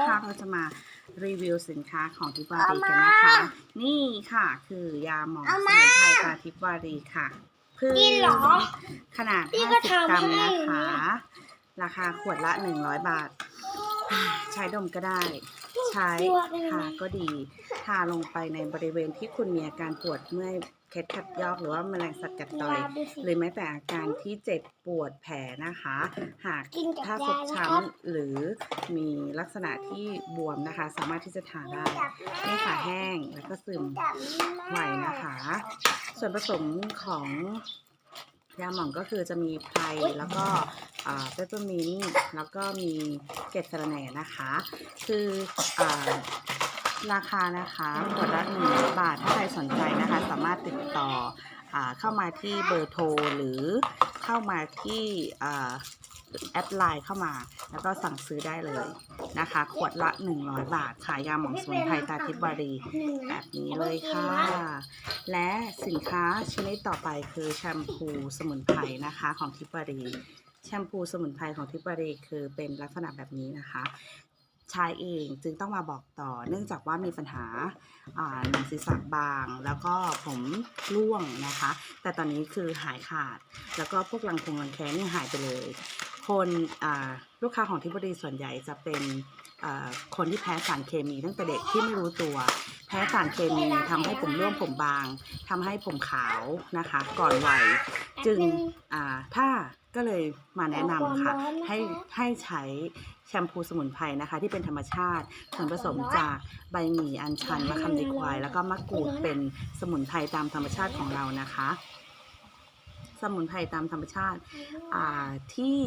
นะคะ เราจะมารีวิวสินค้าของทิพวารีกันนะคะ นี่ค่ะคือยาหมองสมุนไพรตราทิพวารีค่ะพึ่งกินเหรอขนาดพี่ก็50ทำกรัมให้นะคะ ราคาขวดละ 100 บาท ใช้ดมก็ได้ ใช้ทาก็ดี ทาลงไปในบริเวณที่คุณมีอาการปวดเมื่อยเคล็ดขัดยอกหรือว่าแมลงสัตว์กัดต่อย หรือแม้แต่อาการที่เจ็บปวดแผลนะคะ หากกินกับถ้าฟยากช้นะครับำหรือมีลักษณะที่บวมนะคะ สามารถที่จะทาได้ไม่ขาแห้งแล้วก็ซึมไหวนะคะ ส่วนผสมของ ยาหม่องก็คือจะมีไพรแล้วก็เปปเปอร์มินต์แล้วก็มีเกล็ดสะระแหน่นะคะ คืออาราคานะคะขวดละหนึ่งบาทถ้าใครสนใจนะคะ สามารถติดต่ออาเข้ามาที่เบอร์โทรหรือเข้ามาที่อ่า แอดไลน์เข้ามา แล้วก็สั่งซื้อได้เลยนะคะ ขวดละ 100 บาทขายยาหมองสมุนไพรตาทิพย์วารีแบบนี้เลยค่ะ และสินค้าชนิดต่อไปคือแชมพูสมุนไพรนะคะของทิปารีแชมพูสมุนไพรของทิปารีคือเป็นลักษณะแบบนี้นะคะใช้เองจึงต้องมาบอกต่อ เนื่องจากว่ามีปัญหาอ่าหนังศีรษะบาง แล้วก็ผมร่วงนะคะ แต่ตอนนี้คือหายขาด แล้วก็พวกรังคงรังแคนี่หายไปเลย คนลูกค้าของทิปารีส่วนใหญ่จะเป็นคนที่แพ้สารเคมีตั้งแต่เด็กที่ไม่รู้ตัว แพ้สารเคมีทำให้ผมร่วงผมบางทำให้ผมขาวนะคะ ก่อนวัยจึงถ้าก็เลยมาแนะนำค่ะ ให้ให้ใช้แชมพูสมุนไพรนะคะ ที่เป็นธรรมชาติส่วนผสมจากใบหมี่อัญชันมะขามดีควาย แล้วก็มะกรูดเป็นสมุนไพรตามธรรมชาติของเรานะคะ สมุนไพรตามธรรมชาติที่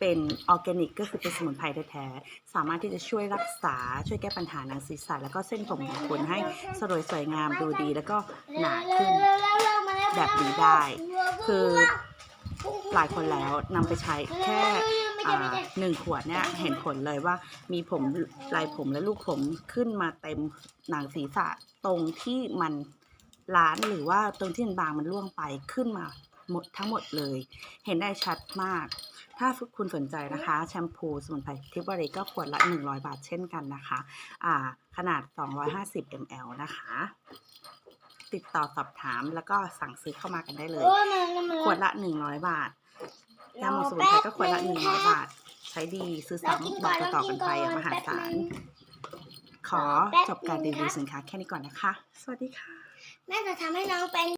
เป็นออร์แกนิกก็คือเป็นสมุนไพรแท้ๆ สามารถที่จะช่วยรักษาช่วยแก้ปัญหาหนังศีรษะแล้วก็เส้นผมของคุณให้สลวยสวยงามดูดีแล้วก็หนาขึ้นแบบนี้ได้ คือหลายคนแล้วนำไปใช้แค่หนึ่งขวดเนี่ยเห็นผลเลยว่ามีผมลายผมและลูกผมขึ้นมาเต็มหนังศีรษะตรงที่มันล้านหรือว่าตรงที่มันบางมันร่วงไปขึ้นมา หมดทั้งหมดเลย เห็นได้ชัดมาก ถ้าคุณสนใจนะคะ แชมพูสมุนไพรทิปบริก็ขวดละ 100 บาทเช่นกันนะคะอ่าขนาด 250 ml นะคะ ติดต่อสอบถามแล้วก็สั่งซื้อเข้ามากันได้เลย ขวดละ 100 บาทยาหมองสมุนไพรก็ขวดละ 100 บาท ใช้ดีซื้อซ้ำบอกต่อๆกันไปอย่างมหาศาลขอจบการรีวิวสินค้าแค่นี้ก่อนนะคะ สวัสดีค่ะ แม่จะทำให้น้องเป็น